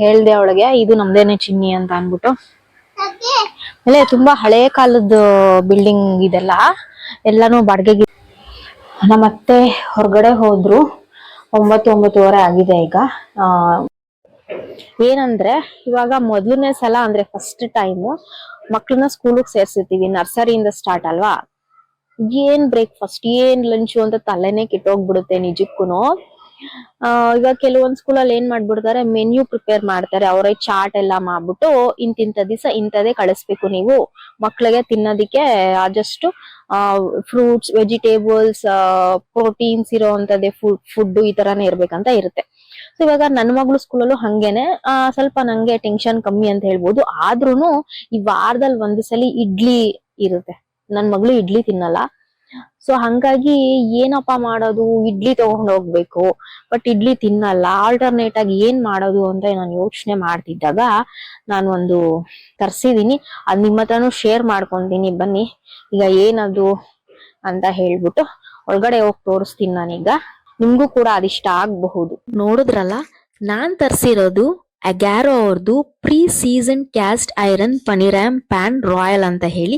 ಹೇಳ್ದೆ ಅವಳಿಗೆ, ಇದು ನಮ್ದೇನೆ ಚಿನ್ನಿ ಅಂತ ಅನ್ಬಿಟ್ಟು ಆಮೇಲೆ ತುಂಬಾ ಹಳೆ ಕಾಲದ ಬಿಲ್ಡಿಂಗ್ ಇದೆಲ್ಲ, ಎಲ್ಲಾನು ಬಾಡಿಗೆಗೆ ನಮ್ಮ ಅತ್ತೆ ಹೊರಗಡೆ ಹೋದ್ರು. ಒಂಬತ್ತು ಒಂಬತ್ತುವರೆ ಆಗಿದೆ ಈಗ. ಏನಂದ್ರೆ, ಇವಾಗ ಮೊದಲನೇ ಸಲ ಅಂದ್ರೆ ಫಸ್ಟ್ ಟೈಮ್ ಮಕ್ಳನ್ನ ಸ್ಕೂಲಿಗೆ ಸೇರ್ಸಿರ್ತೀವಿ, ನರ್ಸರಿಯಿಂದ ಸ್ಟಾರ್ಟ್ ಅಲ್ವಾ? ಏನ್ ಬ್ರೇಕ್ಫಾಸ್ಟ್ ಏನ್ ಲಂಚು ಅಂತ ತಲೆನೇ ಕೆಟ್ಟೋಗ್ಬಿಡುತ್ತೆ ನಿಜಕ್ಕೂನು. ಇವಾಗ ಕೆಲವೊಂದ್ ಸ್ಕೂಲಲ್ಲಿ ಏನ್ ಮಾಡ್ಬಿಡ್ತಾರೆ ಮೆನ್ಯೂ ಪ್ರಿಪೇರ್ ಮಾಡ್ತಾರೆ. ಅವರೇ ಚಾಟ್ ಎಲ್ಲ ಮಾಡ್ಬಿಟ್ಟು ಇಂತಿಂತ ದಿವಸ ಇಂಥದೇ ಕಳಿಸ್ಬೇಕು ನೀವು. ಮಕ್ಕಳಿಗೆ ತಿನ್ನೋದಿಕ್ಕೆ ಆದಷ್ಟು ಫ್ರೂಟ್ಸ್ ವೆಜಿಟೇಬಲ್ಸ್ ಪ್ರೋಟೀನ್ಸ್ ಇರೋ ಅಂತದೇ ಫುಡ್ ಫುಡ್ ಈ ತರಾನೇ ಇರ್ಬೇಕಂತ ಇರುತ್ತೆ. ಸೊ ಇವಾಗ ನನ್ನ ಮಗಳು ಸ್ಕೂಲಲ್ಲೂ ಹಂಗೇನೆ. ಸ್ವಲ್ಪ ನಂಗೆ ಟೆನ್ಷನ್ ಕಮ್ಮಿ ಅಂತ ಹೇಳ್ಬೋದು. ಆದ್ರೂನು ಈ ವಾರದಲ್ಲಿ ಒಂದ್ ಸಲ ಇಡ್ಲಿ ಇರುತ್ತೆ. ನನ್ ಮಗಳು ಇಡ್ಲಿ ತಿನ್ನಲ್ಲ. ಸೊ ಹಂಗಾಗಿ ಏನಪ್ಪಾ ಮಾಡೋದು? ಇಡ್ಲಿ ತಗೊಂಡ್ ಹೋಗ್ಬೇಕು. ಬಟ್ ಇಡ್ಲಿ ತಿನ್ನಲ್ಲ. ಆಲ್ಟರ್ನೇಟ್ ಆಗಿ ಏನ್ ಮಾಡೋದು ಅಂತ ನಾನು ಯೋಚನೆ ಮಾಡ್ತಿದ್ದಾಗ ನಾನು ಒಂದು ತರ್ಸಿದೀನಿ. ಅದ್ ನಿಮ್ಮ ಹತ್ರನು ಶೇರ್ ಮಾಡ್ಕೊಂತೀನಿ. ಬನ್ನಿ. ಈಗ ಏನದು ಅಂತ ಹೇಳ್ಬಿಟ್ಟು ಒಳಗಡೆ ಹೋಗಿ ತೋರಿಸ್ತೀನಿ ನಾನೀಗ. ನಿಮ್ಗೂ ಕೂಡ ಅದಿಷ್ಟ ಆಗಬಹುದು. ನೋಡಿದ್ರಲ್ಲ, ನಾನ್ ತರ್ಸಿರೋದು ಅಗ್ಯಾರೋ ಅವ್ರದ್ದು pre season cast iron paniyaram pan royal ಅಂತ ಹೇಳಿ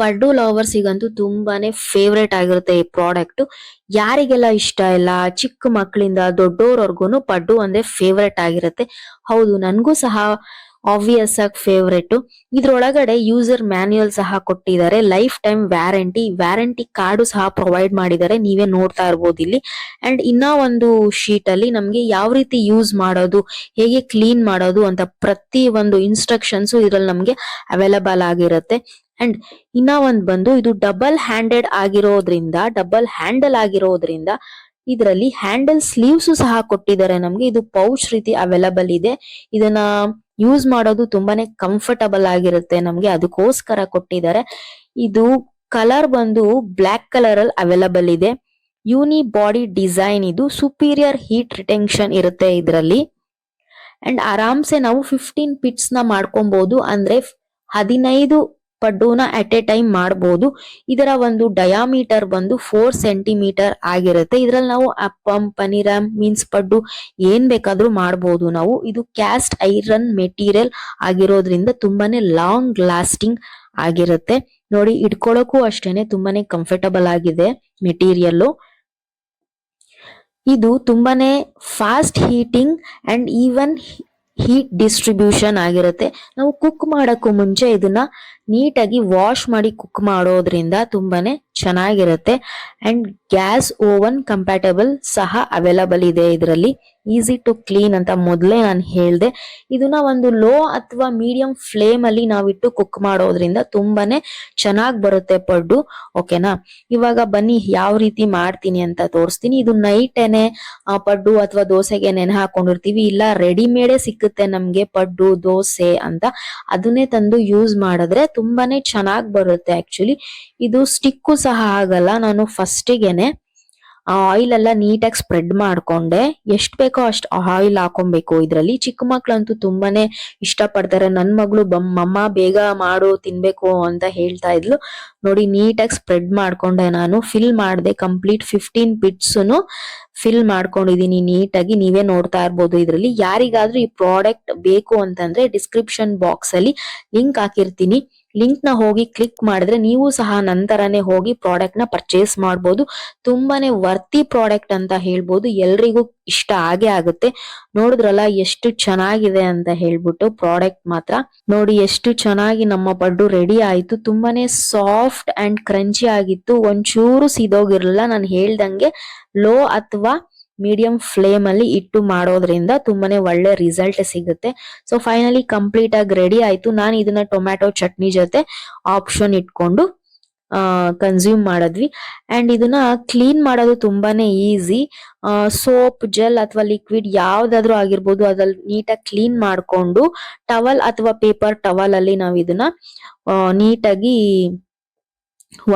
ಪಡ್ಡು ಲವರ್ಸಿಗಂತೂ ತುಂಬಾನೇ ಫೇವ್ರೇಟ್ ಆಗಿರುತ್ತೆ ಈ ಪ್ರಾಡಕ್ಟ್ ಯಾರಿಗೆಲ್ಲ ಇಷ್ಟ ಇಲ್ಲ, ಚಿಕ್ಕ ಮಕ್ಕಳಿಂದ ದೊಡ್ಡವರವರೆಗೂನು ಪಡ್ಡು ಅಂದ್ರೆ ಫೇವ್ರೇಟ್ ಆಗಿರುತ್ತೆ. ಹೌದು, ನನಗೂ ಸಹ ಆಬ್ವಿಯಸ್ ಆಗಿ ಫೇವ್ರೇಟ್ ಇದ್ರೊಳಗಡೆ ಯೂಸರ್ ಮ್ಯಾನ್ಯುಯಲ್ ಸಹ ಕೊಟ್ಟಿದ್ದಾರೆ. Life time warranty warranty card ಸಹ ಪ್ರೊವೈಡ್ ಮಾಡಿದ್ದಾರೆ. ನೀವೇ ನೋಡ್ತಾ ಇರ್ಬೋದು ಇಲ್ಲಿ. ಅಂಡ್ ಇನ್ನ ಒಂದು ಶೀಟ್ ಅಲ್ಲಿ ನಮ್ಗೆ ಯಾವ ರೀತಿ ಯೂಸ್ ಮಾಡೋದು, ಹೇಗೆ ಕ್ಲೀನ್ ಮಾಡೋದು ಅಂತ ಪ್ರತಿ ಒಂದು ಇನ್ಸ್ಟ್ರಕ್ಷನ್ಸ್ ಇದ್ರಲ್ಲಿ ನಮ್ಗೆ ಅವೈಲಬಲ್ ಆಗಿರುತ್ತೆ. ಅಂಡ್ ಇನ್ನ ಒಂದ್ ಬಂದು, ಇದು ಡಬಲ್ ಹ್ಯಾಂಡೆಡ್ ಆಗಿರೋದ್ರಿಂದ ಡಬಲ್ ಹ್ಯಾಂಡಲ್ ಆಗಿರೋದ್ರಿಂದ ಇದರಲ್ಲಿ ಹ್ಯಾಂಡಲ್ ಸ್ಲೀವ್ಸ್ ಸಹ ಕೊಟ್ಟಿದ್ದಾರೆ ನಮ್ಗೆ. ಇದು ಪೌಚ್ ರೀತಿ ಅವೈಲಬಲ್ ಇದೆ. ಇದನ್ನ ಯೂಸ್ ಮಾಡೋದು ತುಂಬಾನೇ ಕಂಫರ್ಟಬಲ್ ಆಗಿರುತ್ತೆ ನಮ್ಗೆ. ಅದಕ್ಕೋಸ್ಕರ ಕೊಟ್ಟಿದ್ದಾರೆ. ಇದು ಕಲರ್ ಬಂದು ಬ್ಲಾಕ್ ಕಲರ್ ಅಲ್ಲಿ ಅವೈಲಬಲ್ ಇದೆ. ಯೂನಿ ಬಾಡಿ ಡಿಸೈನ್ ಇದು ಸುಪೀರಿಯರ್ ಹೀಟ್ ರಿಟೆನ್ಷನ್ ಇರುತ್ತೆ ಇದರಲ್ಲಿ. ಅಂಡ್ ಆರಾಮ್ಸೆ ನಾವು ಫಿಫ್ಟೀನ್ ಪಿಟ್ಸ್ನ ಮಾಡ್ಕೊಬಹುದು ಅಂದ್ರೆ ಹದಿನೈದು ಪಡ್ಡುನ ಅಟ್ ಎ ಟೈಮ್ ಮಾಡಬಹುದು ಇದರ ಒಂದು ಡಯಾಮೀಟರ್ ಬಂದು ಫೋರ್ ಸೆಂಟಿಮೀಟರ್ ಆಗಿರುತ್ತೆ. ಇದರಲ್ಲಿ ನಾವು ಅಪ್ಪಂ ಪನಿರಾಮ್ ಮೀನ್ಸ್ ಪಡ್ಡು ಏನ್ ಬೇಕಾದ್ರೂ ಮಾಡಬಹುದು ನಾವು. ಇದು ಕ್ಯಾಸ್ಟ್ ಐರನ್ ಮೆಟೀರಿಯಲ್ ಆಗಿರೋದ್ರಿಂದ ತುಂಬಾನೇ ಲಾಂಗ್ ಲಾಸ್ಟಿಂಗ್ ಆಗಿರುತ್ತೆ. ನೋಡಿ, ಇಟ್ಕೊಳಕ್ಕೂ ಅಷ್ಟೇನೆ ತುಂಬಾನೇ ಕಂಫರ್ಟಬಲ್ ಆಗಿದೆ ಮೆಟೀರಿಯಲ್ ಇದು ತುಂಬಾನೇ fast heating and even heat distribution ಆಗಿರುತ್ತೆ. ನಾವು ಕುಕ್ ಮಾಡೋಕ್ಕೂ ಮುಂಚೆ ಇದನ್ನ ನೀಟಾಗಿ ವಾಶ್ ಮಾಡಿ ಕುಕ್ ಮಾಡೋದ್ರಿಂದ ತುಂಬಾನೇ ಚೆನ್ನಾಗಿರುತ್ತೆ. ಅಂಡ್ ಗ್ಯಾಸ್ ಓವನ್ ಕಂಪ್ಯಾಟಬಲ್ ಸಹ ಅವೈಲಬಲ್ ಇದೆ ಇದರಲ್ಲಿ. ಈಸಿ ಟು ಕ್ಲೀನ್ ಅಂತ ಮೊದಲೇ ನಾನು ಹೇಳ್ದೆ. ಇದನ್ನ ಒಂದು ಲೋ ಅಥವಾ ಮೀಡಿಯಂ ಫ್ಲೇಮ್ ಅಲ್ಲಿ ನಾವಿಟ್ಟು ಕುಕ್ ಮಾಡೋದ್ರಿಂದ ತುಂಬಾನೇ ಚೆನ್ನಾಗಿ ಬರುತ್ತೆ ಪಡ್ಡು. ಓಕೆನಾ ಇವಾಗ ಬನ್ನಿ ಯಾವ ರೀತಿ ಮಾಡ್ತೀನಿ ಅಂತ ತೋರಿಸ್ತೀನಿ. ಇದು ನೈಟೇನೆ ಪಡ್ಡು ಅಥವಾ ದೋಸೆಗೆ ನೆನೆ ಹಾಕೊಂಡಿರ್ತೀವಿ. ಇಲ್ಲ ರೆಡಿಮೇಡೇ ಸಿಕ್ಕುತ್ತೆ ನಮ್ಗೆ ಪಡ್ಡು, ದೋಸೆ ಅಂತ. ಅದನ್ನೇ ತಂದು ಯೂಸ್ ಮಾಡಿದ್ರೆ ತುಂಬಾನೇ ಚೆನ್ನಾಗಿ ಬರುತ್ತೆ ಆಕ್ಚುಲಿ ಇದು ಸ್ಟಿಕ್ಕು ಸಹ ಆಗಲ್ಲ, ನಾನು ಫಸ್ಟಿಗೆನೆ ಆಯಿಲ್ ಎಲ್ಲ ನೀಟಾಗಿ ಸ್ಪ್ರೆಡ್ ಮಾಡ್ಕೊಂಡೆ. ಎಷ್ಟು ಬೇಕೋ ಅಷ್ಟು ಆಯಿಲ್ ಹಾಕೊಬೇಕು ಇದರಲ್ಲಿ. ಚಿಕ್ಕ ಮಕ್ಕಳಂತೂ ತುಂಬಾನೇ ಇಷ್ಟಪಡ್ತಾರೆ. ನನ್ನ ನನ್ ಮಗಳು ಬಮ್ಮಮ್ಮ ಬೇಗ ಮಾಡು, ತಿನ್ಬೇಕು ಅಂತ ಹೇಳ್ತಾ ಇದ್ಲು. ನೋಡಿ, ನೀಟಾಗಿ ಸ್ಪ್ರೆಡ್ ಮಾಡ್ಕೊಂಡೆ ನಾನು. ಫಿಲ್ ಮಾಡ್ದೆ ಕಂಪ್ಲೀಟ್ ಫಿಫ್ಟೀನ್ ಪಿಟ್ಸ್ನು ಫಿಲ್ ಮಾಡ್ಕೊಂಡಿದೀನಿ ನೀಟಾಗಿ. ನೀವೇ ನೋಡ್ತಾ ಇರ್ಬೋದು ಇದರಲ್ಲಿ. ಯಾರಿಗಾದ್ರೂ ಈ ಪ್ರಾಡಕ್ಟ್ ಬೇಕು ಅಂತಂದ್ರೆ ಡಿಸ್ಕ್ರಿಪ್ಷನ್ ಬಾಕ್ಸ್ ಅಲ್ಲಿ ಲಿಂಕ್ ಹಾಕಿರ್ತೀನಿ. ಲಿಂಕ್ನ ಹೋಗಿ ಕ್ಲಿಕ್ ಮಾಡಿದ್ರೆ ನೀವು ಸಹ ನಂತರನೇ ಹೋಗಿ ಪ್ರಾಡಕ್ಟ್ನ ಪರ್ಚೇಸ್ ಮಾಡ್ಬೋದು. ತುಂಬಾನೇ ವರ್ತಿ ಪ್ರಾಡಕ್ಟ್ ಅಂತ ಹೇಳ್ಬೋದು. ಎಲ್ರಿಗೂ ಇಷ್ಟ ಆಗೇ ಆಗುತ್ತೆ. ನೋಡಿದ್ರಲ್ಲ ಎಷ್ಟು ಚೆನ್ನಾಗಿದೆ ಅಂತ ಹೇಳ್ಬಿಟ್ಟು ಪ್ರಾಡಕ್ಟ್ ಮಾತ್ರ. ನೋಡಿ ಎಷ್ಟು ಚೆನ್ನಾಗಿ ನಮ್ಮ ಬಡ್ಡು ರೆಡಿ ಆಯ್ತು. ತುಂಬಾನೇ ಸಾಫ್ಟ್ ಅಂಡ್ ಕ್ರಂಚಿ ಆಗಿತ್ತು. ಒಂಚೂರು ಸೀದೋಗಿರ್ಲಿಲ್ಲ ನಾನು ಹೇಳ್ದಂಗೆ ಲೋ ಅಥವಾ ಮೀಡಿಯಂ ಫ್ಲೇಮ್ ಅಲ್ಲಿ ಇಟ್ಟು ಮಾಡೋದ್ರಿಂದ ತುಂಬಾನೇ ಒಳ್ಳೆ ರಿಸಲ್ಟ್ ಸಿಗುತ್ತೆ. ಸೊ ಫೈನಲಿ ಕಂಪ್ಲೀಟ್ ಆಗಿ ರೆಡಿ ಆಯ್ತು. ನಾನು ಇದನ್ನ ಟೊಮ್ಯಾಟೊ ಚಟ್ನಿ ಜೊತೆ ಆಪ್ಷನ್ ಇಟ್ಕೊಂಡು ಕನ್ಸ್ಯೂಮ್ ಮಾಡಿದ್ವಿ. ಅಂಡ್ ಇದನ್ನ ಕ್ಲೀನ್ ಮಾಡೋದು ತುಂಬಾನೇ ಈಸಿ ಸೋಪ್ ಜೆಲ್ ಅಥವಾ ಲಿಕ್ವಿಡ್ ಯಾವ್ದಾದ್ರು ಆಗಿರ್ಬೋದು, ಅದ್ರಲ್ಲಿ ನೀಟಾಗಿ ಕ್ಲೀನ್ ಮಾಡ್ಕೊಂಡು ಟವಲ್ ಅಥವಾ ಪೇಪರ್ ಟವಲ್ ಅಲ್ಲಿ ನಾವು ಇದನ್ನ ನೀಟಾಗಿ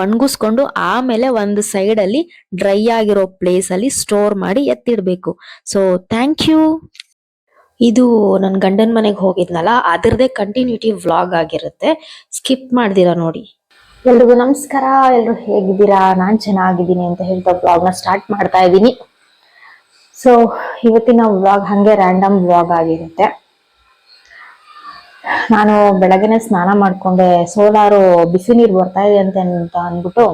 ಒಣಗಿಸ್ಕೊಂಡು ಆಮೇಲೆ ಒಂದು ಸೈಡ್ ಅಲ್ಲಿ ಡ್ರೈ ಆಗಿರೋ ಪ್ಲೇಸಲ್ಲಿ ಸ್ಟೋರ್ ಮಾಡಿ ಎತ್ತಿಡಬೇಕು. ಸೊ ಥ್ಯಾಂಕ್ ಯು ಇದು ನನ್ನ ಗಂಡನ ಮನೆಗೆ ಹೋಗಿದ್ನಲ್ಲ ಅದರದೇ ಕಂಟಿನ್ಯೂಟಿ ವ್ಲಾಗ್ ಆಗಿರುತ್ತೆ. ಸ್ಕಿಪ್ ಮಾಡ್ದಿರಾ ನೋಡಿ. ಎಲ್ರಿಗೂ ನಮಸ್ಕಾರ, ಎಲ್ರು ಹೇಗಿದ್ದೀರಾ? ನಾನು ಚೆನ್ನಾಗಿದ್ದೀನಿ ಅಂತ ಹೇಳ್ತಾ ವ್ಲಾಗ್ನ ಸ್ಟಾರ್ಟ್ ಮಾಡ್ತಾ ಇದ್ದೀನಿ. ಸೊ ಇವತ್ತಿನ ವ್ಲಾಗ್ ಹಂಗೆ ರ್ಯಾಂಡಮ್ ವ್ಲಾಗ್ ಆಗಿರುತ್ತೆ. ನಾನು ಬೆಳಗ್ಗೆನೆ ಸ್ನಾನ ಮಾಡ್ಕೊಂಡೆ, ಸೋಲಾರು ಬಿಸಿ ನೀರು ಬರ್ತಾ ಇದೆ ಅಂತ ಅಂತ ಅಂದ್ಬಿಟ್ಟು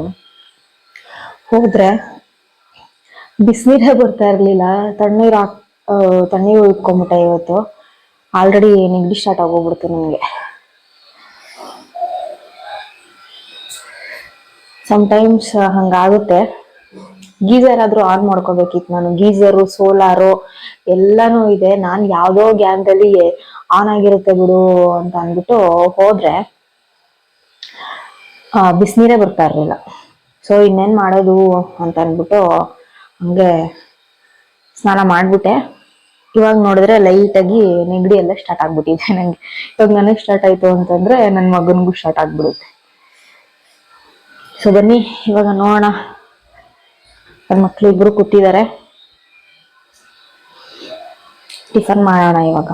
ಹೋದ್ರೆ ಬಿಸಿನೀರೇ ಬರ್ತಾ ಇರಲಿಲ್ಲ. ತಣ್ಣೀರು ಹಾಕ್ ತಣ್ಣೀರು ಇಟ್ಕೊಂಡ್ಬಿಟ್ಟೆ ಇವತ್ತು. ಆಲ್ರೆಡಿ ನೆಗಡಿ ಸ್ಟಾರ್ಟ್ ಆಗೋಗ್ಬಿಡ್ತು ನನಗೆ. ಸಮಟೈಮ್ಸ್ ಹಂಗಾಗುತ್ತೆ. ಗೀಸರ್ ಆದ್ರೂ ಆನ್ ಮಾಡ್ಕೋಬೇಕಿತ್ತು ನಾನು. ಗೀಸರು ಸೋಲಾರು ಎಲ್ಲಾನು ಇದೆ. ನಾನು ಯಾವುದೋ ಗ್ಯಾನ್ದಲ್ಲಿ ಆನ್ ಆಗಿರುತ್ತೆ ಬಿಡು ಅಂತ ಅಂದ್ಬಿಟ್ಟು ಹೋದ್ರೆ ಬಿಸಿನೀರೇ ಬರ್ತಾ ಇರಲಿಲ್ಲ. ಸೊ ಇನ್ನೇನ್ ಮಾಡೋದು ಅಂತ ಅಂದ್ಬಿಟ್ಟು ಹಂಗೆ ಸ್ನಾನ ಮಾಡ್ಬಿಟ್ಟೆ. ಇವಾಗ ನೋಡಿದ್ರೆ ಲೈಟ್ ಆಗಿ ನೆಗಡಿ ಎಲ್ಲ ಸ್ಟಾರ್ಟ್ ಆಗ್ಬಿಟ್ಟಿದೆ ನಂಗೆ. ಇವಾಗ ನನಗೆ ಸ್ಟಾರ್ಟ್ ಆಯ್ತು ಅಂತಂದ್ರೆ ನನ್ನ ಮಗನಿಗೂ ಸ್ಟಾರ್ಟ್ ಆಗ್ಬಿಡುತ್ತೆ. ಸೊ ಬನ್ನಿ, ಇವಾಗ ನೋಡೋಣ. ನನ್ನ ಇಬ್ರು ಕೂತಿದ್ದಾರೆ. ಟಿಫನ್ ಮಾಡೋಣ ಇವಾಗ.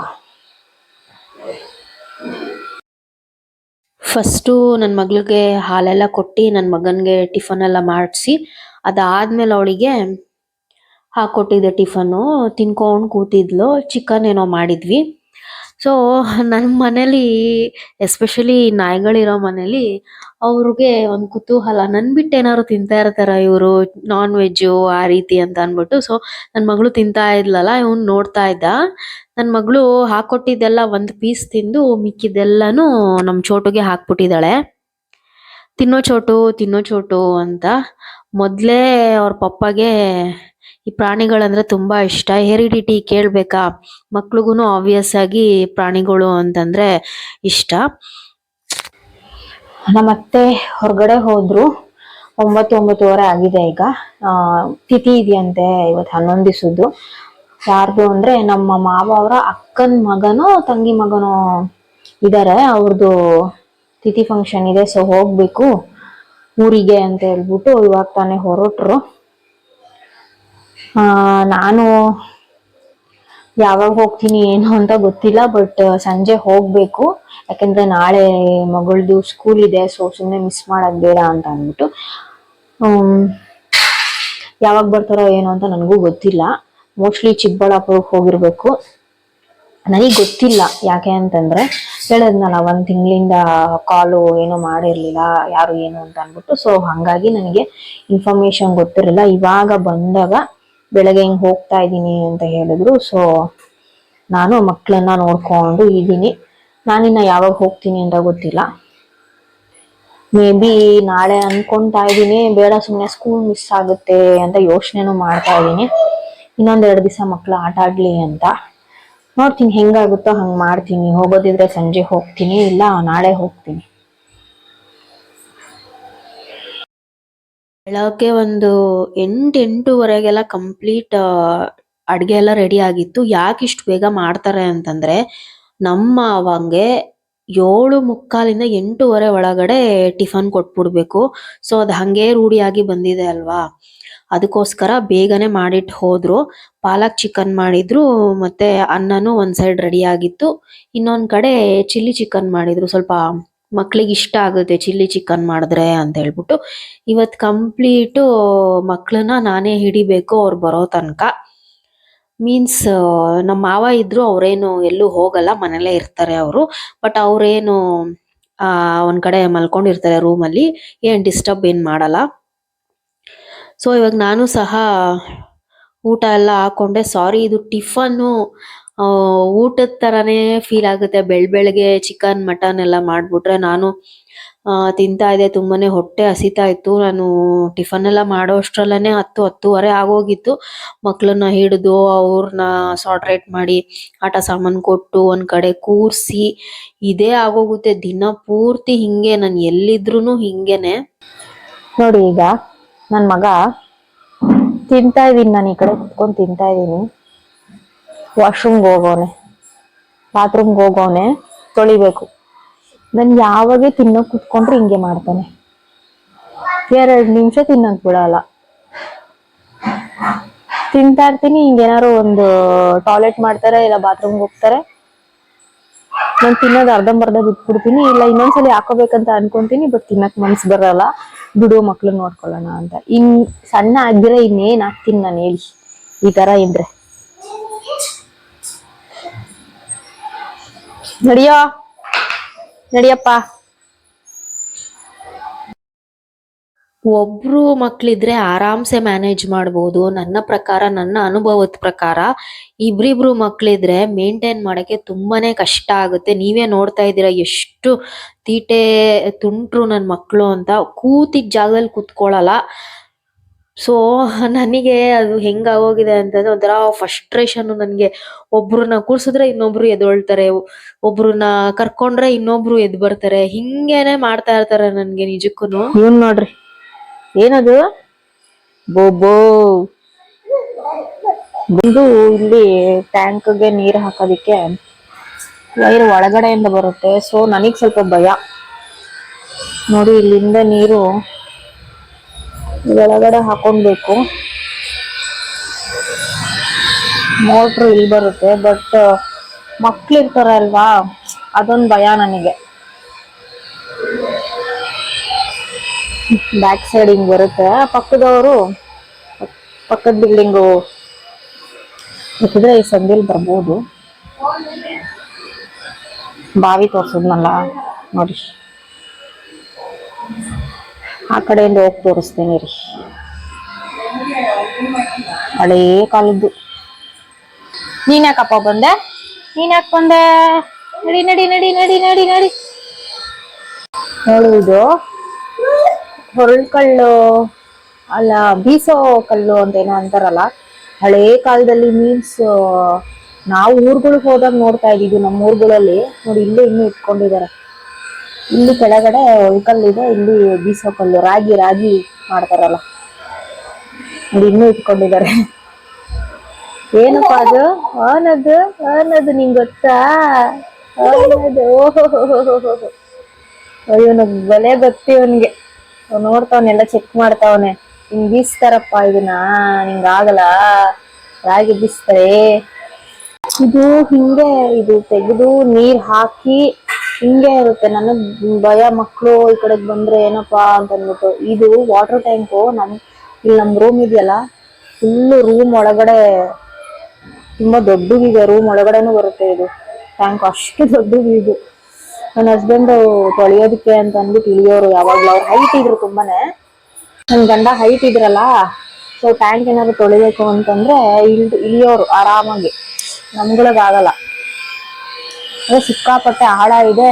ಫಸ್ಟು ನನ್ನ ಮಗಳಿಗೆ ಹಾಲೆಲ್ಲ ಕೊಟ್ಟು ನನ್ನ ಮಗನಿಗೆ ಟಿಫನ್ ಎಲ್ಲ ಮಾಡಿಸಿ, ಅದಾದ್ಮೇಲೆ ಅವಳಿಗೆ ಹಾಕ್ಕೊಟ್ಟಿದ್ದೆ ಟಿಫನು ತಿನ್ಕೊಂಡು ಕೂತಿದ್ಲು. ಚಿಕನ್ ಏನೋ ಮಾಡಿದ್ವಿ. ಸೊ ನನ್ನ ಮನೇಲಿ ಎಸ್ಪೆಷಲಿ ನಾಯಿಗಳಿರೋ ಮನೇಲಿ, ಅವ್ರಿಗೆ ಒಂದು ಕುತೂಹಲ. ನನ್ ಬಿಟ್ಟು ಏನಾದ್ರು ತಿಂತಾ ಇರ್ತಾರ ಇವರು? ನಾನ್ ವೆಜ್ಜು ಆ ರೀತಿ ಅಂತ ಅನ್ಬಿಟ್ಟು. ಸೊ ನನ್ನ ಮಗಳು ತಿಂತಾ ಇದ್ಲಲ್ಲ, ಇವ್ನು ನೋಡ್ತಾ ಇದ್ದ. ನನ್ನ ಮಗಳು ಹಾಕೊಟ್ಟಿದ್ದೆಲ್ಲ ಒಂದು ಪೀಸ್ ತಿಂದು ಮಿಕ್ಕಿದ್ದೆಲ್ಲನೂ ನಮ್ಮ ಚೋಟುಗೆ ಹಾಕ್ಬಿಟ್ಟಿದ್ದಾಳೆ. ತಿನ್ನೋ ಚೋಟು ತಿನ್ನೋ ಚೋಟು ಅಂತ. ಮೊದಲೇ ಅವ್ರ ಪಪ್ಪಗೆ ಈ ಪ್ರಾಣಿಗಳಂದ್ರೆ ತುಂಬಾ ಇಷ್ಟ. ಹೆರಿಡಿಟಿ ಕೇಳ್ಬೇಕಾ? ಮಕ್ಳಿಗೂನು ಆಬ್ವಿಯಸ್ ಆಗಿ ಪ್ರಾಣಿಗಳು ಅಂತಂದ್ರೆ ಇಷ್ಟ. ನಮ್ಮ ಅತ್ತೆ ಹೊರಗಡೆ ಹೋದ್ರು. ಒಂಬತ್ತು ಒಂಬತ್ತುವರೆ ಆಗಿದೆ ಈಗ. ತಿಥಿ ಇದೆಯಂತೆ ಇವತ್ತು ಹನ್ನೊಂದು ದಿವಸದ್ದು ಯಾರ್ದು ಅಂದ್ರೆ ನಮ್ಮ ಮಾವ ಅವರ ಅಕ್ಕನ ಮಗನೋ, ತಂಗಿ ಮಗನೋ ಇದಾರೆ. ಅವ್ರದ್ದು ತಿಥಿ ಫಂಕ್ಷನ್ ಇದೆ ಸೊ ಹೋಗ್ಬೇಕು. ಊರಿಗೆ ಅಂತ ಹೇಳ್ಬಿಟ್ಟು ಇವಾಗ ತಾನೇ ಹೊರಟ್ರು. ನಾನು ಯಾವಾಗ ಹೋಗ್ತೀನಿ, ಏನು ಅಂತ ಗೊತ್ತಿಲ್ಲ ಬಟ್ ಸಂಜೆ ಹೋಗ್ಬೇಕು. ಯಾಕಂದ್ರೆ ನಾಳೆ ಮಗಳದು ಸ್ಕೂಲ್ ಇದೆ ಸೊ ಸುಮ್ಮನೆ ಮಿಸ್ ಮಾಡೋದು ಬೇಡ ಅಂತ ಅಂದ್ಬಿಟ್ಟು ಯಾವಾಗ ಬರ್ತಾರೋ ಏನೋ ಅಂತ ನನಗೂ ಗೊತ್ತಿಲ್ಲ. ಮೋಸ್ಟ್ಲಿ ಚಿಕ್ಕಬಳ್ಳಾಪುರಕ್ಕೆ ಹೋಗಿರ್ಬೇಕು. ನನಗೆ ಗೊತ್ತಿಲ್ಲ, ಯಾಕೆ ಅಂತಂದ್ರೆ ಹೇಳಿದ್ನಲ್ಲ, ಒಂದ್ ತಿಂಗಳಿಂದ ಕಾಲು ಏನೋ ಮಾಡಿರ್ಲಿಲ್ಲ, ಯಾರು ಏನು ಅಂತ ಅಂದ್ಬಿಟ್ಟು ಸೊ ಹಂಗಾಗಿ ನನಗೆ ಇನ್ಫಾರ್ಮೇಶನ್ ಗೊತ್ತಿರಲಿಲ್ಲ. ಇವಾಗ ಬಂದಾಗ ಬೆಳಗ್ಗೆ ಹಿಂಗ್ ಹೋಗ್ತಾ ಇದ್ದೀನಿ ಅಂತ ಹೇಳಿದ್ರು. ಸೊ ನಾನು ಮಕ್ಕಳನ್ನ ನೋಡ್ಕೊಂಡು ಇದ್ದೀನಿ. ನಾನಿನ್ನ ಯಾವಾಗ ಹೋಗ್ತೀನಿ ಅಂತ ಗೊತ್ತಿಲ್ಲ. ಮೇ ಬಿ ನಾಳೆ ಅನ್ಕೊಂತಾ ಇದ್ದೀನಿ. ಬೇಡ ಸುಮ್ಮನೆ ಸ್ಕೂಲ್ ಮಿಸ್ ಆಗುತ್ತೆ ಅಂತ ಯೋಚನೆನೂ ಮಾಡ್ತಾ ಇದ್ದೀನಿ. ಇನ್ನೊಂದೆರಡು ದಿವಸ ಮಕ್ಳು ಆಟ ಆಡ್ಲಿ ಅಂತ. ನೋಡ್ತೀನಿ ಹೆಂಗಾಗುತ್ತೋ ಹಂಗೆ ಮಾಡ್ತೀನಿ. ಹೋಗೋದಿದ್ರೆ ಸಂಜೆ ಹೋಗ್ತೀನಿ, ಇಲ್ಲ ನಾಳೆ ಹೋಗ್ತೀನಿ. ಬೆಳಗ್ಗೆ ಒಂದು ಎಂಟು ಎಂಟೂವರೆಗೆಲ್ಲ ಕಂಪ್ಲೀಟ್ ಅಡುಗೆ ಎಲ್ಲ ರೆಡಿ ಆಗಿತ್ತು. ಯಾಕೆ ಇಷ್ಟು ಬೇಗ ಮಾಡ್ತಾರೆ ಅಂತಂದ್ರೆ, ನಮ್ಮ ಅವಂಗೆ ಏಳು ಮುಕ್ಕಾಲಿಂದ ಎಂಟೂವರೆ ಒಳಗಡೆ ಟಿಫನ್ ಕೊಟ್ಬಿಡ್ಬೇಕು. ಸೊ, ಅದು ಹಂಗೆ ರೂಢಿಯಾಗಿ ಬಂದಿದೆ ಅಲ್ವಾ? ಅದಕ್ಕೋಸ್ಕರ ಬೇಗನೆ ಮಾಡಿಟ್ಟು ಹೋದ್ರು. ಪಾಲಕ್ ಚಿಕನ್ ಮಾಡಿದ್ರು, ಮತ್ತೆ ಅನ್ನನೂ ಒಂದ್ ಸೈಡ್ ರೆಡಿ ಆಗಿತ್ತು. ಇನ್ನೊಂದ್ ಕಡೆ ಚಿಲ್ಲಿ ಚಿಕನ್ ಮಾಡಿದ್ರು. ಸ್ವಲ್ಪ ಮಕ್ಳಿಗೆ ಇಷ್ಟ ಆಗುತ್ತೆ, ಚಿಲ್ಲಿ ಚಿಕನ್ ಮಾಡಿದ್ರೆ ಅಂತ ಹೇಳ್ಬಿಟ್ಟು. ಇವತ್ತು ಕಂಪ್ಲೀಟು ಮಕ್ಕಳನ್ನ ನಾನೇ ಹಿಡಿಬೇಕು ಅವ್ರು ಬರೋ ತನಕ. ಮೀನ್ಸ್ ನಮ್ಮ ಮಾವ ಇದ್ರು ಅವ್ರೇನು ಎಲ್ಲೂ ಹೋಗಲ್ಲ, ಮನೇಲೇ ಇರ್ತಾರೆ ಅವರು. ಬಟ್ ಅವ್ರೇನು ಒಂದ್ ಕಡೆ ಮಲ್ಕೊಂಡಿರ್ತಾರೆ ರೂಮಲ್ಲಿ, ಏನ್ ಡಿಸ್ಟರ್ಬ್ ಏನ್ ಮಾಡಲ್ಲ. ಸೊ ಇವಾಗ ನಾನು ಸಹ ಊಟ ಎಲ್ಲ ಹಾಕೊಂಡೆ. ಸಾರಿ ಇದು ಟಿಫನ್ನು ಊಟದ ತರಾನೇ ಫೀಲ್ ಆಗುತ್ತೆ. ಬೆಳ್ ಬೆಳಗ್ಗೆ ಚಿಕನ್ ಮಟನ್ ಎಲ್ಲ ಮಾಡ್ಬಿಟ್ರೆ ನಾನು ತಿಂತಾ ಇದ್ದೆ. ತುಂಬಾನೇ ಹೊಟ್ಟೆ ಹಸಿತಾ ಇತ್ತು. ನಾನು ಟಿಫನ್ ಎಲ್ಲ ಮಾಡೋ ಅಷ್ಟ್ರಲ್ಲೇನೆ ಹತ್ತು, ಹತ್ತುವರೆ ಆಗೋಗಿತ್ತು. ಮಕ್ಕಳನ್ನ ಹಿಡಿದು ಅವ್ರನ್ನ ಸಾರ್ಟ್ರೇಟ್ ಮಾಡಿ ಆಟ ಸಾಮಾನು ಕೊಟ್ಟು ಒಂದ್ ಕಡೆ ಕೂರ್ಸಿ ಇದೇ ಆಗೋಗುತ್ತೆ. ದಿನ ಪೂರ್ತಿ ಹಿಂಗೆ. ನಾನು ಎಲ್ಲಿದ್ರೂನು ಹಿಂಗೇನೆ. ನೋಡಿ ಈಗ ನನ್ ಮಗ ತಿಂತಾ ಇದೀನಿ. ನಾನು ಈ ಕಡೆ ಕುತ್ಕೊಂಡು ತಿಂತಾ ಇದೀನಿ. ವಾಶ್ರೂಮ್ಗೆ ಹೋಗೋನೆ ಬಾತ್ರೂಮ್ಗೆ ಹೋಗೋನೆ, ತೊಳಿಬೇಕು. ನಾನು ಯಾವಾಗ ತಿನ್ನೋ ಕುತ್ಕೊಂಡ್ರೆ ಹಿಂಗೆ ಮಾಡ್ತಾನೆ. ಎರಡು ನಿಮಿಷ ತಿನ್ನೋಕೆ ಬಿಡಲ್ಲ. ತಿಂತಾ ಇರ್ತೀನಿ ಹಿಂಗೇನಾರು ಒಂದು ಟಾಯ್ಲೆಟ್ ಮಾಡ್ತಾರೆ, ಇಲ್ಲ ಬಾತ್ರೂಮ್ಗೆ ಹೋಗ್ತಾರೆ. ನಾನು ತಿನ್ನೋದು ಅರ್ಧಂಬರ್ಧ ಬಿಟ್ಬಿಡ್ತೀನಿ ಇಲ್ಲ ಇನ್ನೊಂದ್ಸಲಿ ಹಾಕೋಬೇಕಂತ ಅನ್ಕೊಂತೀನಿ ಬಟ್ ತಿನ್ನಕ್ ಮನ್ಸ್ ಬರಲ್ಲ. ಬಿಡು ಮಕ್ಳು ನೋಡ್ಕೊಳ್ಳೋಣ ಅಂತ. ಇನ್ ಸಣ್ಣ ಆಗಿದ್ರೆ ಇನ್ನೇನ್ ಹಾಕ್ತೀನಿ ನಾನು ಹೇಳಿ. ಈ ತರ ಇದ್ರೆ. ನಡಿಯೋ? ನಡಿಯಪ್ಪ. ಒಬ್ರು ಮಕ್ಳಿದ್ರೆ ಆರಾಮ್ಸೆ ಮ್ಯಾನೇಜ್ ಮಾಡ್ಬೋದು. ನನ್ನ ಪ್ರಕಾರ, ನನ್ನ ಅನುಭವದ ಪ್ರಕಾರ ಇಬ್ರಿಬ್ರು ಮಕ್ಳಿದ್ರೆ ಮೇಂಟೈನ್ ಮಾಡಕ್ಕೆ ತುಂಬಾನೇ ಕಷ್ಟ ಆಗುತ್ತೆ. ನೀವೇ ನೋಡ್ತಾ ಇದ್ದೀರಾ ಎಷ್ಟು ತೀಟೆ ತುಂಟ್ರು ನನ್ನ ಮಕ್ಕಳು ಅಂತ. ಕೂತಿದ್ದ ಜಾಗದಲ್ಲಿ ಕೂತ್ಕೊಳ್ಳಲ್ಲ ಸೊ ನನಗೆ ಅದು ಹೆಂಗ್ ಆಗೋಗಿದೆ ಅಂತಂದ್ರೆ ಒಂಥರ ಫ್ರಸ್ಟ್ರೇಷನ್ ನನಗೆ. ಒಬ್ರನ್ನ ಕೂರ್ಸಿದ್ರೆ ಇನ್ನೊಬ್ರು ಎದ್ದೊಳ್ತಾರೆ ಒಬ್ರನ್ನ ಕರ್ಕೊಂಡ್ರೆ ಇನ್ನೊಬ್ರು ಎದ್ ಬರ್ತಾರೆ. ಹಿಂಗೇನೆ ಮಾಡ್ತಾ ಇರ್ತಾರೆ ನನ್ಗೆ ನಿಜಕ್ಕೂ ಇವನ್ ನೋಡ್ರಿ ಏನದು? ಬೋಬೋ ಬಂದು ಇಲ್ಲಿ ಟ್ಯಾಂಕ್ಗೆ ನೀರು ಹಾಕೋದಿಕ್ಕೆ ವೈರ್ ಒಳಗಡೆಯಿಂದ ಬರುತ್ತೆ. ಸೊ ನನಗ್ ಸ್ವಲ್ಪ ಭಯ. ನೋಡಿ, ಇಲ್ಲಿಂದ ನೀರು ಒಳಗಡೆ ಹಾಕೊಂಡ್ಬೇಕು ಮೋಟ್ರ್ ಇಲ್ಲಿ ಬರುತ್ತೆ ಬಟ್ ಮಕ್ಳಿರ್ತಾರ ಅಲ್ವಾ? ಅದೊಂದು ಭಯ ನನಗೆ. ಬ್ಯಾಕ್ ಸೈಡ್ ಹಿಂಗ್ ಬರುತ್ತೆ. ಪಕ್ಕದವರು, ಪಕ್ಕದ ಬಿಲ್ಡಿಂಗು ಬೇಕಿದ್ರೆ ಈ ಸಂದಿಲ್ ಬರ್ಬೋದು. ಬಾವಿ ತೋರ್ಸಿದ್ನಲ್ಲ, ನೋಡಿ. ಆ ಕಡೆಯಿಂದ ಹೋಗಿ ತೋರಿಸ್ತೀನಿ ರೀ. ಹಳೇ ಕಾಲದ್ದು. ನೀನ್ ಯಾಕಪ್ಪ ಬಂದೆ? ನೀನ್ ಯಾಕೆ ಬಂದೆ? ನಡಿ ನಡಿ ನಡಿ ನಡಿ ನಡಿ ನಡಿ. ನೋಡುವುದು ಹೊರಳ್ಕಲ್ಲು. ಅಲ್ಲ, ಬೀಸೋ ಕಲ್ಲು ಅಂತ ಏನೋ ಅಂತಾರಲ್ಲ. ಹಳೇ ಕಾಲದಲ್ಲಿ ಮೀನ್ಸ್ ನಾವು ಊರ್ಗಳಿಗೆ ಹೋದಾಗ ನೋಡ್ತಾ ಇದ್ದೀವಿ ನಮ್ಮ ಊರುಗಳಲ್ಲಿ. ನೋಡಿ, ಇಲ್ಲೇ ಇನ್ನೂ ಇಟ್ಕೊಂಡಿದ್ದಾರೆ. ಇಲ್ಲಿ ಕೆಳಗಡೆ ಇದೆ, ಇಲ್ಲಿ ಬೀಸೋ ಕಲ್ಲು ರಾಗಿ ರಾಗಿ ಮಾಡ್ತಾರಲ್ಲ. ಅಲ್ಲಿ ಇನ್ನೂ ಇಟ್ಕೊಂಡಿದ್ದಾರೆ. ಏನಪ್ಪ ಅದು? ಆನದು ಆನದು ನಿಂಗ್ ಗೊತ್ತಾ? ಆನದು ಓಹೋ ಇವನಿಗೆ ಬಲೆ ಗೊತ್ತಿ ಇವನ್ಗೆ ನೋಡ್ತಾವನೆಲ್ಲ ಚೆಕ್ ಮಾಡ್ತಾವನೆ. ಹಿಂಗ್ ಬೀಸ್ತಾರಪ್ಪ ಇದನ್ನ. ಹಿಂಗಾಗಲ್ಲ ರಾಗಿ ಬೀಸ್ತಾರೆ. ಇದು ಹಿಂಗೆ ಇದು ತೆಗೆದು ನೀರ್ ಹಾಕಿ ಹಿಂಗೆ ಇರುತ್ತೆ. ನನಗೆ ಭಯ ಮಕ್ಕಳು ಈ ಕಡೆ ಬಂದ್ರೆ ಏನಪ್ಪಾ ಅಂತ ಅಂದ್ಬಿಟ್ಟು ಇದು ವಾಟರ್ ಟ್ಯಾಂಕು ನಮ್ ಇಲ್ಲಿ ನಮ್ ರೂಮ್ ಇದೆಯಲ್ಲ ಫುಲ್ ರೂಮ್ ಒಳಗಡೆ, ತುಂಬಾ ದೊಡ್ಡದಿದೆ ರೂಮ್ ಒಳಗಡೆನೂ ಬರುತ್ತೆ ಇದು ಟ್ಯಾಂಕ್ ಅಷ್ಟು ದೊಡ್ಡದು ಇದು. ನನ್ನ ಹಸ್ಬೆಂಡ್ ತೊಳೆಯೋದಕ್ಕೆ ಅಂತ ಅಂದ್ಬಿಟ್ಟು ಇಳಿಯೋರು ಯಾವಾಗ್ಲೂ. ಅವ್ರು ಹೈಟ್ ಇದ್ರು ತುಂಬಾನೇ. ನನ್ ಗಂಡ ಹೈಟ್ ಇದ್ರಲ್ಲ ಸೊ ಟ್ಯಾಂಕ್ ಏನಾದ್ರು ತೊಳಿಬೇಕು ಅಂತಂದ್ರೆ ಇಳ್ ಇಳಿಯೋರು ಆರಾಮಾಗಿ. ನಮ್ಗಳಾಗಲ್ಲ ಸಿಕ್ಕಾಪಟ್ಟೆ ಆಳ ಇದೆ.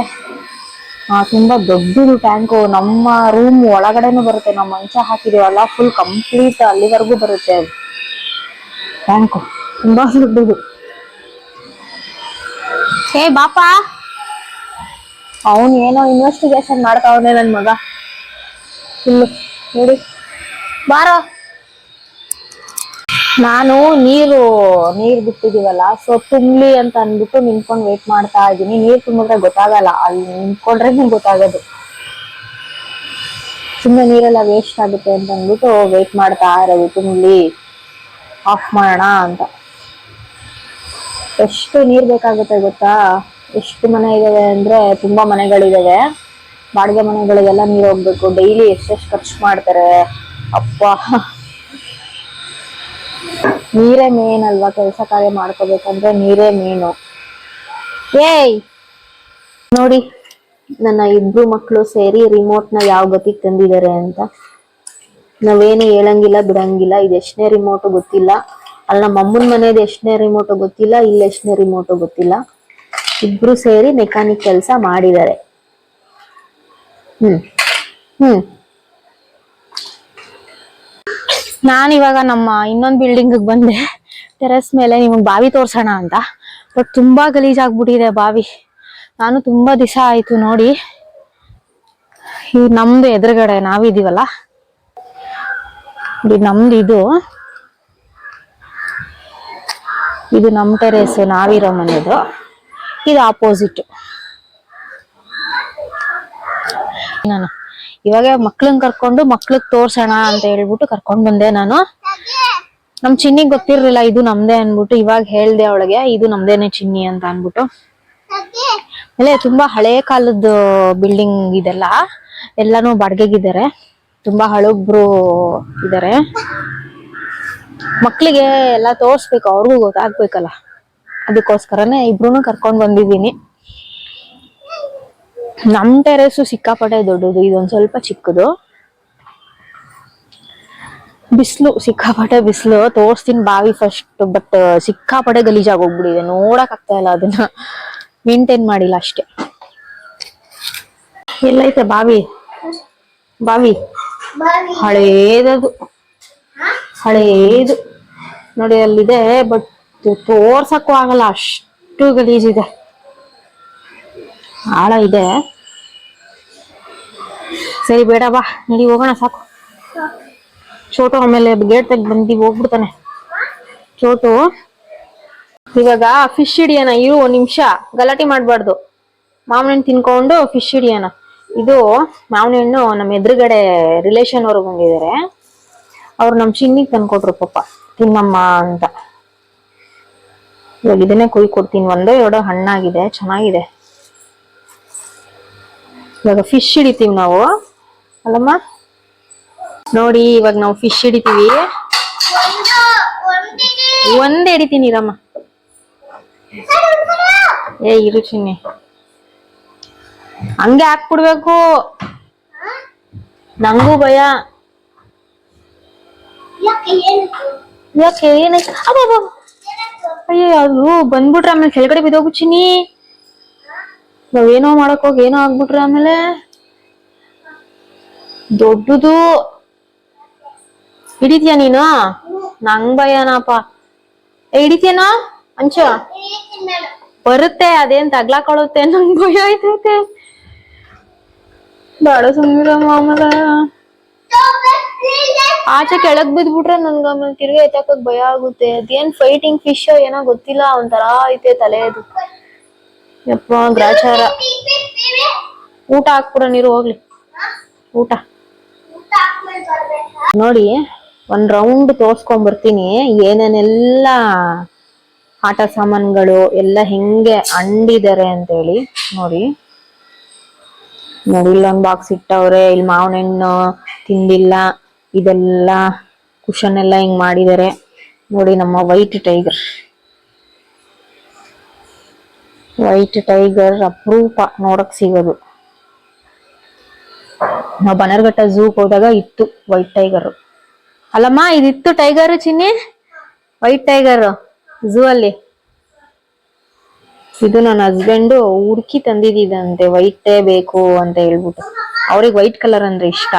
ತುಂಬಾ ದೊಡ್ಡದು ಟ್ಯಾಂಕು ನಮ್ಮ ರೂಮ್ ಒಳಗಡೆನೂ ಬರುತ್ತೆ. ನಮ್ಮ ಮಂಚ ಹಾಕಿದೀವಲ್ಲ ಫುಲ್ ಕಂಪ್ಲೀಟ್ ಅಲ್ಲಿವರೆಗೂ ಬರುತ್ತೆ ಅದು. ಟ್ಯಾಂಕು ತುಂಬಾ ದೊಡ್ಡದು. ಏ ಬಾಪಾ! ಅವನು ಏನೋ ಇನ್ವೆಸ್ಟಿಗೇಷನ್ ಮಾಡ್ತಾವನೆ ನನ್ ಮಗ. ಫುಲ್ಲು ನೋಡಿ. ಬಾರೋ. ನಾನು ನೀರು, ನೀರ್ ಬಿಟ್ಟಿದೀವಲ್ಲ ಸೊ ತುಂಬ್ಲಿ ಅಂತ ಅಂದ್ಬಿಟ್ಟು ನಿಂತ್ಕೊಂಡು ವೇಟ್ ಮಾಡ್ತಾ ಇದೀನಿ ನೀರ್ ತುಂಬಿದ್ರೆ ಗೊತ್ತಾಗಲ್ಲ, ಅಲ್ಲಿ ನಿಂತ್ಕೊಂಡ್ರೆ ಗೊತ್ತಾಗೋದು. ಸುಮ್ಮನೆ ನೀರೆಲ್ಲ ವೇಸ್ಟ್ ಆಗುತ್ತೆ ಅಂತ ಅಂದ್ಬಿಟ್ಟು ವೇಟ್ ಮಾಡ್ತಾ ಇರೋದು ತುಂಬ್ಲಿ ಆಫ್ ಮಾಡೋಣ ಅಂತ. ಎಷ್ಟು ನೀರ್ ಬೇಕಾಗುತ್ತೆ ಗೊತ್ತಾ? ಎಷ್ಟು ಮನೆ ಇದಾವೆ ಅಂದ್ರೆ ತುಂಬಾ ಮನೆಗಳಿದಾವೆ. ಬಾಡಿಗೆ ಮನೆಗಳಿಗೆಲ್ಲ ನೀರು ಹೋಗ್ಬೇಕು. ಡೈಲಿ ಎಷ್ಟೆಷ್ಟು ಖರ್ಚು ಮಾಡ್ತಾರೆ. ಅಪ್ಪ. ನೀರೇ ಮೇನ್ ಅಲ್ವಾ ಕೆಲಸ ಕಾರ್ಯ ಮಾಡ್ಕೋಬೇಕಂದ್ರೆ ನೀರೇ ಮೇನು ಏಯ್! ನೋಡಿ, ನನ್ನ ಇಬ್ರು ಮಕ್ಕಳು ಸೇರಿ ರಿಮೋಟ್ನ ಯಾವ ಗತಿಗೆ ತಂದಿದ್ದಾರೆ ಅಂತ. ನಾವೇನು ಹೇಳಂಗಿಲ್ಲ, ಬಿಡಂಗಿಲ್ಲ, ಇದು ಎಷ್ಟನೇ ರಿಮೋಟ್ ಗೊತ್ತಿಲ್ಲ. ಅಲ್ಲಿ, ನಮ್ಮ ಅಮ್ಮನ ಮನೇದು ಎಷ್ಟನೇ ರಿಮೋಟ್ ಗೊತ್ತಿಲ್ಲ, ಇಲ್ಲಿ ಎಷ್ಟನೇ ರಿಮೋಟ್ ಗೊತ್ತಿಲ್ಲ. ಇಬ್ರು ಸೇರಿ ಮೆಕ್ಯಾನಿಕ್ ಕೆಲಸ ಮಾಡಿದ್ದಾರೆ. ಹ್ಮ್ ಹ್ಮ್. ನಾನಿವಾಗ ನಮ್ಮ ಇನ್ನೊಂದು ಬಿಲ್ಡಿಂಗ್ ಬಂದೆ. ಟೆರೆಸ್ ಮೇಲೆ ನಿಮಗೆ ಬಾವಿ ತೋರ್ಸೋಣ ಅಂತ. ಬಟ್ ತುಂಬಾ ಗಲೀಜಾಗ್ಬಿಟ್ಟಿದೆ ಬಾವಿ. ನಾನು ತುಂಬಾ ದಿವಸ ಆಯ್ತು ನೋಡಿ. ಈ ನಮ್ದು ಎದುರುಗಡೆ ನಾವಿದೀವಲ್ಲ ನಮ್ದು ಇದು. ಇದು ನಮ್ ಟೆರೆಸ್ ನಾವಿರೋ ಮನೆದು. ಇದು ಆಪೋಸಿಟ್ ನಾನು ಇವಾಗ ಮಕ್ಳನ್ ಕರ್ಕೊಂಡು ಮಕ್ಳಿಗೆ ತೋರ್ಸೋಣ ಅಂತ ಹೇಳ್ಬಿಟ್ಟು ಕರ್ಕೊಂಡ್ ಬಂದೆ ನಾನು. ನಮ್ ಚಿನ್ನಿಗ್ ಗೊತ್ತಿರ್ಲಿಲ್ಲ, ಇದು ನಮ್ದೇ ಅನ್ಬಿಟ್ಟು ಇವಾಗ ಹೇಳ್ದೆ ಅವಳಿಗೆ, ಇದು ನಮ್ದೇನೆ ಚಿನ್ನಿ ಅಂತ ಅನ್ಬಿಟ್ಟು. ಆಮೇಲೆ ತುಂಬಾ ಹಳೆ ಕಾಲದ ಬಿಲ್ಡಿಂಗ್ ಇದೆಲ್ಲ, ಎಲ್ಲಾನು ಬಾಡ್ಗೆಗಿದ್ದಾರೆ ತುಂಬಾ ಹಳಬ್ರು ಇದಾರೆ. ಮಕ್ಳಿಗೆ ಎಲ್ಲ ತೋರ್ಸ್ಬೇಕು, ಅವ್ರಿಗೂ ಗೊತ್ತಾಗ್ಬೇಕಲ್ಲ. ಅದಕ್ಕೋಸ್ಕರನೇ ಇಬ್ರು ಕರ್ಕೊಂಡ್ ಬಂದಿದ್ದೀನಿ. ನಮ್ ಟೆರೆಸ್ ಸಿಕ್ಕಾಪಟ್ಟೆ ದೊಡ್ಡದು ಇದೊಂದ್ ಸ್ವಲ್ಪ ಚಿಕ್ಕದು. ಬಿಸಿಲು ಸಿಕ್ಕಾಪಟ್ಟೆ ಬಿಸಿಲು ತೋರ್ಸ್ತೀನಿ ಬಾವಿ ಫಸ್ಟ್ ಬಟ್ ಸಿಕ್ಕಾಪಟ್ಟೆ ಗಲೀಜಾಗಿ ಹೋಗ್ಬಿಟ್ಟಿದೆ ನೋಡಕ್ ಆಗ್ತಾ ಇಲ್ಲ ಅದನ್ನ. ಮೇಂಟೈನ್ ಮಾಡಿಲ್ಲ ಅಷ್ಟೇ. ಎಲ್ಲೈತೆ ಬಾವಿ? ಬಾವಿ? ಹಳೇದದು. ಹಳೇದು. ನೋಡಿ ಅಲ್ಲಿದೆ ಬಟ್ ತೋರ್ಸಕ್ಕೂ ಆಗಲ್ಲ ಅಷ್ಟು ಗಲೀಜಿದೆ ಆಳ ಇದೆ. ಸರಿ, ಬೇಡ, ಬಾ. ನಡಿ, ಹೋಗೋಣ, ಸಾಕು. ಚೋಟು ಆಮೇಲೆ ಗೇಟ್ ತೆಗ್ ಬಂದಿ ಹೋಗ್ಬಿಡ್ತಾನೆ. ಚೋಟು, ಇವಾಗ ಫಿಶ್ ಹಿಡಿಯೋಣ, ಇರು ಒಂದ್ ನಿಮಿಷ. ಗಲಾಟೆ ಮಾಡಬಾರ್ದು. ಮಾವಿನ ತಿನ್ಕೊಂಡು ಫಿಶ್ ಹಿಡಿಯೋಣ. ಇದು ಮಾವಿನ ಹಣ್ಣು ನಮ್ಮ ಎದುರುಗಡೆ ರಿಲೇಷನ್ ಅವ್ರು ಬಂದಿದ್ದಾರೆ ಅವ್ರು ನಮ್ಮ ಚಿನ್ನಿಗೆ ತಂದ್ಕೊಟ್ರು ಪಾಪ. ತಿನ್ನಮ್ಮ ಅಂತ. ಇವಾಗ ಇದನ್ನೇ ಕುಯ್ ಕೊಡ್ತೀನಿ. ಒಂದೋ ಎರಡೋ ಹಣ್ಣಾಗಿದೆ, ಚೆನ್ನಾಗಿದೆ. ಇವಾಗ ಫಿಶ್ ಹಿಡಿತೀವಿ ನಾವು. ಅಲ್ಲಮ್ಮ? ನೋಡಿ, ಇವಾಗ ನಾವು ಫಿಶ್ ಹಿಡಿತೀವಿ. ಒಂದ್ ಹಿಡಿತೀನಿ, ಇರಮ್ಮ. ಏ, ಇರು ಚಿನ್ನಿ. ಹಂಗೆ ಹಾಕ್ಬಿಡ್ಬೇಕು. ನಂಗೂ ಭಯ. ಯಾಕೆ ಅಬ್ಬಬ್ಬ. ಅಯ್ಯೋ ಅದು ಬಂದ್ಬಿಟ್ರೆ ಆಮೇಲೆ ಕೆಳಗಡೆ ಬಿದ್ದೋಗು ಚಿನ್ನಿ. ನಾವೇನೋ ಮಾಡಕ್ ಹೋಗಿ, ಏನೋ ಆಗ್ಬಿಟ್ರೆ ಆಮೇಲೆ. ದೊಡ್ಡದು ಹಿಡಿತೀಯ ನೀನು? ನಂಗ್ ಭಯನಪ್ಪ. ಹಿಡಿತೀಯನ? ಅಂಚ. ಬರುತ್ತೆ, ಅದೇನ್ ತಗ್ಲಾಕೊಳುತ್ತೆ ನಂಗ್ ಭಯ ಆಯ್ತೈತೆ ಬಾಳ ಸುಂದರ ಮಾಮಲ ಆಚೆ ಕೆಳಗ್ ಬಿದ್ಬಿಟ್ರೆ ನನ್ಗ ಆಮೇಲೆ ತಿರ್ಗಿ ಎತ್ತಾಕಕ್ ಭಯ ಆಗುತ್ತೆ. ಅದೇನ್ ಫೈಟಿಂಗ್ ಫಿಶ್ ಏನೋ ಗೊತ್ತಿಲ್ಲ, ಒಂಥರ ಐತೆ ತಲೆ ಅದು ಯಪ್ಪ, ಗ್ರಾಚಾರ. ಊಟ ಹಾಕ್ಬಿಡ ನೀರು, ಹೋಗ್ಲಿ. ಊಟ. ನೋಡಿ, ಒಂದ್ ರೌಂಡ್ ತೋರ್ಸ್ಕೊಂಡ್ಬರ್ತೀನಿ. ಏನೇನೆಲ್ಲ ಆಟ ಸಾಮಾನುಗಳು, ಎಲ್ಲ ಹೆಂಗೆ ಅಂಡಿದ್ದಾರೆ ಅಂತೇಳಿ ನೋಡಿ. ನೋಡಿ, ಇಲ್ಲೊಂದ್ ಬಾಕ್ಸ್ ಇಟ್ಟವ್ರೆ ಇಲ್ಲಿ ಮಾವಿನ ಹಣ್ಣು ತಿಂದಿಲ್ಲ, ಇದೆಲ್ಲ ಕುಶನ್ ಎಲ್ಲ ಹಿಂಗ್ ಮಾಡಿದ್ದಾರೆ ನೋಡಿ, ನಮ್ಮ ವೈಟ್ ಟೈಗರ್ ವೈಟ್ ಟೈಗರ್ ಅಪರೂಪ ನೋಡಕ್ ಸಿಗೋದು. ನಾವು ಬನರ್ಘಟ್ಟ ಝೂಗ್ ಹೋದಾಗ ಇತ್ತು ವೈಟ್ ಟೈಗರ್. ಅಲ್ಲಮ್ಮ, ಇದಿತ್ತು tiger Chinni? White tiger zoo ಅಲ್ಲಿ ಇದು ನನ್ನ ಹಸ್ಬೆಂಡ್ ಹುಡುಕಿ ತಂದಿದ್ದಂತೆ ವೈಟೇ ಬೇಕು ಅಂತ ಹೇಳ್ಬಿಟ್ಟು. ಅವ್ರಿಗೆ ವೈಟ್ ಕಲರ್ ಅಂದ್ರೆ ಇಷ್ಟ.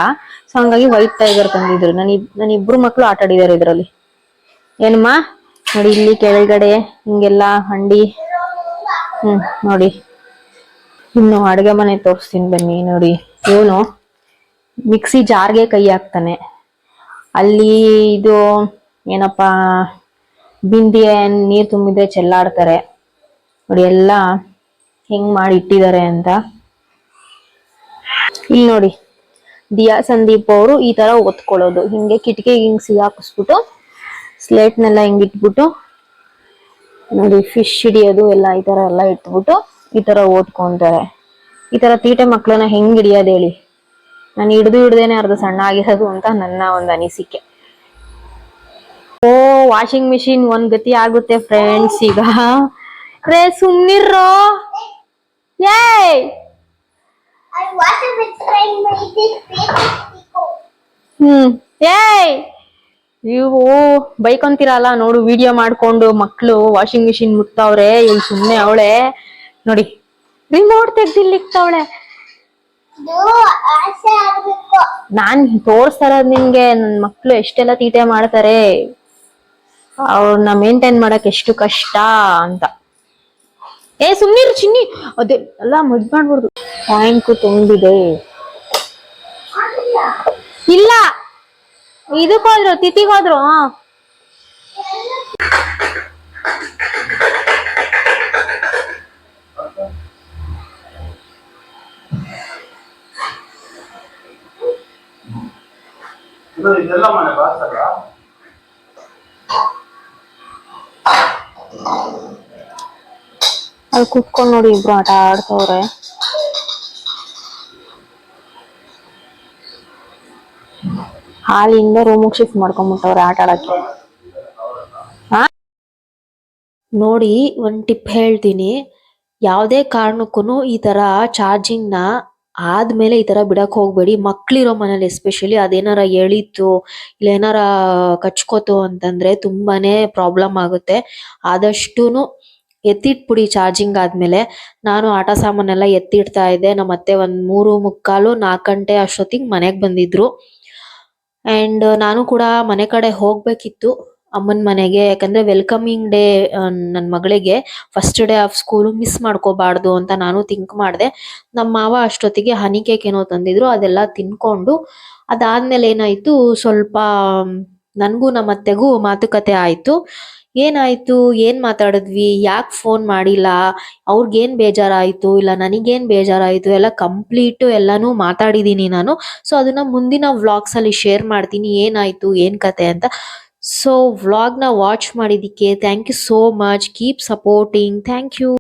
ಸೊ ಹಂಗಾಗಿ ವೈಟ್ ಟೈಗರ್ ತಂದಿದ್ರು. ನನ್ ನನ್ನ ಇಬ್ರು ಮಕ್ಳು ಆಟ ಆಡಿದಾರೆ ಇದ್ರಲ್ಲಿ. ಏನಮ್ಮ? ನೋಡಿ, ಇಲ್ಲಿ ಕೆಳಗಡೆ ಹಿಂಗೆಲ್ಲ ಹಂಡಿ. ಹ್ಮ್, ನೋಡಿ. ಇನ್ನು ಅಡುಗೆ ಮನೆ ತೋರಿಸ್ತೀನಿ ಬನ್ನಿ, ನೋಡಿ. ಇವನು ಮಿಕ್ಸಿ ಜಾರ್ಗೆ ಕೈ ಹಾಕ್ತಾನೆ. ಅಲ್ಲಿ ಇದು ಏನಪ್ಪಾ, ಬಿಂದಿ ನೀರು ತುಂಬಿದ್ರೆ ಚೆಲ್ಲಾಡ್ತಾರೆ. ನೋಡಿ ಎಲ್ಲ ಹೆಂಗ್ ಮಾಡಿ ಇಟ್ಟಿದ್ದಾರೆ ಅಂತ. ಇಲ್ಲಿ ನೋಡಿ, ದಿಯಾ ಸಂದೀಪ್ ಅವರು ಈ ತರ ಒತ್ಕೊಳ್ಳೋದು. ಹಿಂಗೆ ಕಿಟಕಿಗೆ ಹಿಂಗ್ ಸಿಗಾಕಿಸ್ಬಿಟ್ಟು ಸ್ಲೇಟ್ನೆಲ್ಲ ಹಿಂಗ್ ಇಟ್ಬಿಟ್ಟು, ನೋಡಿ ಫಿಶ್ ಹಿಡಿಯೋದು ಎಲ್ಲ ಈ ತರ ಎಲ್ಲ ಇಟ್ಬಿಟ್ಟು ಈ ತರ ಓದ್ಕೊಂತಾರೆ. ಈ ತರ ತೀಟೆ ಮಕ್ಕಳನ್ನ ಹೆಂಗ್ ಹಿಡಿಯೋದು ಹೇಳಿ. ನಾನು ಹಿಡಿದು ಹಿಡ್ದೇನೆ ಅರ್ಧ ಸಣ್ಣ ಆಗಿರೋದು ಅಂತ ನನ್ನ ಒಂದು ಅನಿಸಿಕೆ. ಓ ವಾಷಿಂಗ್ ಮಿಷಿನ್ ಒಂದ್ ಗತಿ ಆಗುತ್ತೆ ಫ್ರೆಂಡ್ಸ್ ಈಗ. ರೇ ಸುಮ್ನಿರೋ people. ಹ್ಮ್ ಏಯ್ ನೀವು ಬೈಕೊಂತೀರಲ್ಲ, ನೋಡು ವಿಡಿಯೋ ಮಾಡ್ಕೊಂಡು ಮಕ್ಳು ವಾಷಿಂಗ್ ಮಿಷಿನ್ ಮುಟ್ತಾವ್ರೆ ಇವ್ ಸುಮ್ನೆ ಅವಳೆ. ನೋಡಿ ರಿಮೋಟ್ ತೆಗ್ದಿಲ್ಲಿಕ್ತಾವಳೆ ನಾನ್ ತೋರ್ಸ್ತಾರ ನಿಮ್ಗೆ ನನ್ ಮಕ್ಳು ಎಷ್ಟೆಲ್ಲ ತೀಟೆ ಮಾಡ್ತಾರೆ. ಅವ್ರನ್ನ ಮೇಂಟೈನ್ ಮಾಡಕ್ ಎಷ್ಟು ಕಷ್ಟ ಅಂತ. ಏ ಸುಮ್ನಿರು ಚಿನ್ನಿ. ಅದೇ ಎಲ್ಲ ಮದ್ ಮಾಡ್ಬಾರ್ದು. ಟ್ಯಾಂಕ್ ತುಂಬಿದೆ. ಇಲ್ಲ. ಇದಕ್ ಹೋದ್ರು ತಿಥಿಗ್ ಹೋದ್ರು ಇದು ಇದೆಲ್ಲ ಮನೆ ಬಾಸಲ್ಲ? ಅಲ್ಲಿ ಕುತ್ಕೊಂಡು ನೋಡಿ ಇಬ್ರು ಆಟ ಆಡ್ತವ್ರೆ. ಹಾಲಿಂದ ರೂಮಿಗೆ ಶಿಫ್ಟ್ ಮಾಡ್ಕೊಂಡ್ಬಿಟ್ಟವ್ರೆ ಆಟ ಆಡಕ್ಕೆ. ನೋಡಿ ಒಂದ್ ಟಿಪ್ ಹೇಳ್ತೀನಿ. ಯಾವುದೇ ಕಾರಣಕ್ಕೂ ಈ ತರ ಚಾರ್ಜಿಂಗ್ನ ಆದ್ಮೇಲೆ ಈ ತರ ಬಿಡಕ್ ಹೋಗ್ಬೇಡಿ. ಮಕ್ಳಿರೋ ಮನೇಲಿ ಎಸ್ಪೆಷಲಿ ಅದೇನಾರ ಎಳೀತು, ಇಲ್ಲ ಏನಾರ ಕಚ್ಕೋತು ಅಂತಂದ್ರೆ ತುಂಬಾನೇ ಪ್ರಾಬ್ಲಮ್ ಆಗುತ್ತೆ. ಆದಷ್ಟುನು ಎತ್ತಿಟ್ಬಿಡಿ ಚಾರ್ಜಿಂಗ್ ಆದ್ಮೇಲೆ. ನಾನು ಆಟ ಸಾಮಾನೆಲ್ಲ ಎತ್ತಿಡ್ತಾ ಇದ್ದೆ. ನಮ್ಮ ಅತ್ತೆ ಒಂದ್ ಮೂರು ಮುಕ್ಕಾಲು ನಾಲ್ಕು ಗಂಟೆ ಅಷ್ಟೊತ್ತಿಗೆ ಮನೆಗೆ ಬಂದಿದ್ರು. ಅಂಡ್ ನಾನು ಕೂಡ ಮನೆ ಕಡೆ ಹೋಗ್ಬೇಕಿತ್ತು. ಅಮ್ಮನ ಮನೆಗೆ, ಯಾಕಂದ್ರೆ ವೆಲ್ಕಮಿಂಗ್ ಡೇ ನನ್ನ ಮಗಳಿಗೆ first day of school miss ಮಾಡ್ಕೋಬಾರ್ದು ಅಂತ ನಾನು ಥಿಂಕ್ ಮಾಡಿದೆ. ನಮ್ಮ ಮಾವ ಅಷ್ಟೊತ್ತಿಗೆ ಹನಿ ಕೇಕ್ ಏನೋ ತಂದಿದ್ರು, ಅದೆಲ್ಲ ತಿನ್ಕೊಂಡು ಅದಾದ್ಮೇಲೆ ಏನಾಯ್ತು, ಸ್ವಲ್ಪ, ನನಗೂ ನಮ್ಮ ಅತ್ತೆಗೂ ಮಾತುಕತೆ ಆಯ್ತು. ಏನಾಯ್ತು, ಏನ್ ಮಾತಾಡಿದ್ವಿ, ಯಾಕೆ ಫೋನ್ ಮಾಡಿಲ್ಲ, ಅವ್ರಿಗೇನ್ ಬೇಜಾರಾಯ್ತು, ಇಲ್ಲ ನನಗೇನು ಬೇಜಾರಾಯ್ತು, ಎಲ್ಲ ಕಂಪ್ಲೀಟ್ ಎಲ್ಲಾನು ಮಾತಾಡಿದೀನಿ ನಾನು. ಸೊ ಅದನ್ನ ಮುಂದಿನ ವ್ಲಾಗ್ಸ್ ಅಲ್ಲಿ ಶೇರ್ ಮಾಡ್ತೀನಿ, ಏನಾಯ್ತು, ಏನ್ ಕತೆ ಅಂತ. ಸೊ ನ ವಾಚ್ ಮಾಡಿದ್ದಕ್ಕೆ thank you so much keep supporting thank you